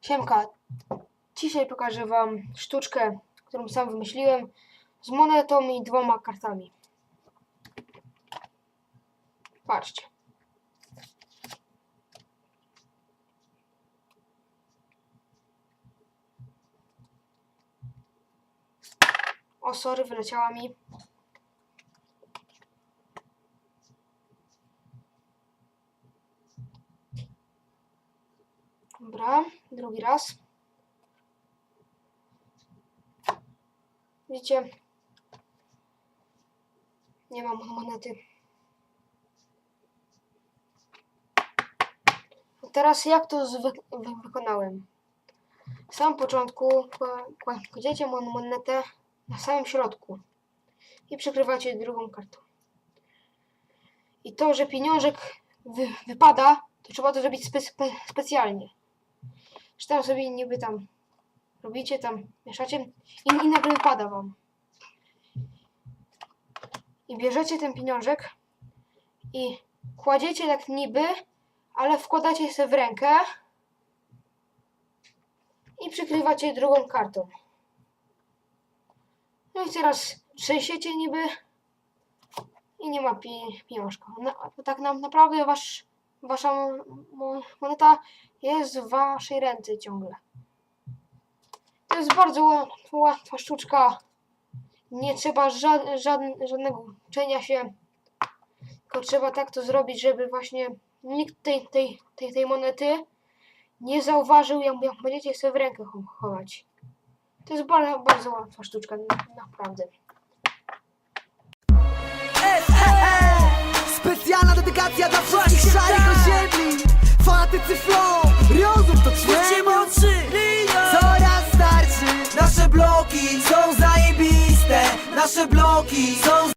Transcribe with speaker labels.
Speaker 1: Siemka, dzisiaj pokażę Wam sztuczkę, którą sam wymyśliłem z monetą i dwoma kartami. Patrzcie. O, sorry, wyleciała mi. Dobra, drugi raz. Widzicie? Nie mam monety. Teraz jak to wy wykonałem? W samym początku kła- kła- kładziecie mon monetę na samym środku i przykrywacie drugą kartą. I to, że pieniążek wy wypada, to trzeba to zrobić spe specjalnie. Że tam sobie niby tam robicie, tam mieszacie i, i nagle wypada wam. I bierzecie ten pieniążek i kładziecie tak niby, ale wkładacie sobie w rękę i przykrywacie drugą kartą. No i teraz trzęsiecie niby i nie ma pi pieniążka. Na, tak nam naprawdę wasz, wasza mo- mo- moneta jest w waszej ręce ciągle. To jest bardzo ła- łatwa sztuczka. Nie trzeba żad, żad, żadnego uczenia się. Tylko trzeba tak to zrobić, żeby właśnie nikt tej, tej, tej, tej monety nie zauważył, jak, będziecie sobie w rękę cho- chować. To jest bardzo, bardzo łatwa sztuczka, na- naprawdę.
Speaker 2: Specjalna dedykacja dla wszystkich szarych osiedli Fanatycy flow,
Speaker 3: są zajebiste Nasze bloki są